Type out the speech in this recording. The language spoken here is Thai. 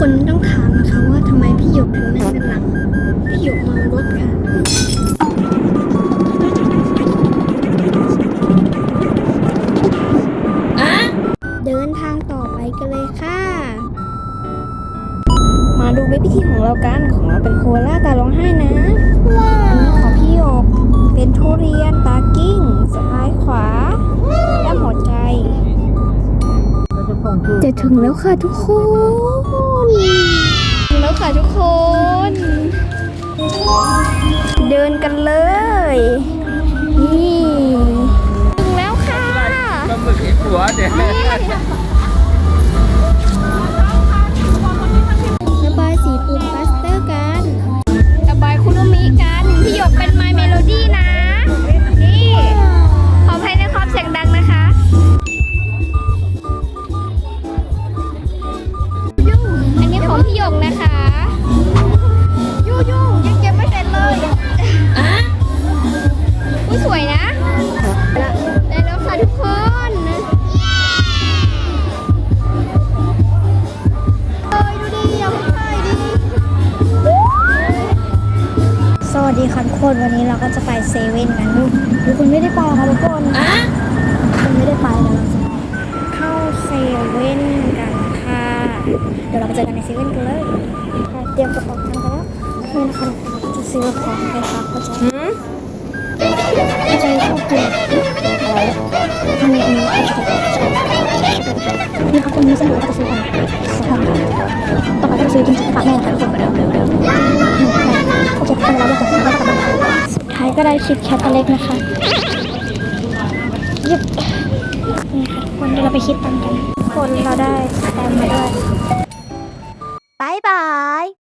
ถึงนั่งด้านหลัง พี่หยกเมารถค่ะเดินทางต่อไปกันเลยค่ะ มาดูเว็บพิธีของเรากัน ของเราเป็นโคล่าตาร้องไห้นะอันนี้ของพี่ ถึงแล้วค่ะทุกคน ถึงแล้วค่ะทุกคน เดินกันเลย นี่ ถึงแล้วค่ะปลาหมึกอีกหัวเดี๋ยว พี่หยกนะคะยูยูยังเก็บไม่เสร็จเลยอะอุ้ยสวยนะได้แล้วค่ะทุกคนเอ้ยดูดิอยากถ่ายดิสวัสดีค่ะทุกคนวันนี้เราก็จะไปเซเว่นกันทุกทุกคนไม่ได้ไปค่ะทุกคนคน เดี๋ยวเราไปเจอกันในเซเว่นกันเลยค่ะเตรียมกระเป๋าตังค์กันแล้วนี่นะคะเราจะซื้อของไปค่ะเข้าใจเข้าใจชอบกินอะไรอันนี้อันนี้เข้าใจนี่ครับตรงนี้สนุกเราจะซื้อของซื้อของต่อไปก็จะซื้อกินฝากแม่ค่ะทุกคนเร็วเร็วเร็วโอเคพอเราจะซื้อก็กลับมาสุดท้ายก็ได้คิดแคทอันเล็กนะคะยึบนี่ค่ะทุกคนเดี๋ยวเราไปคิดตังค์กันทุกคนเราได้สแตมป์มาด้วยบายบาย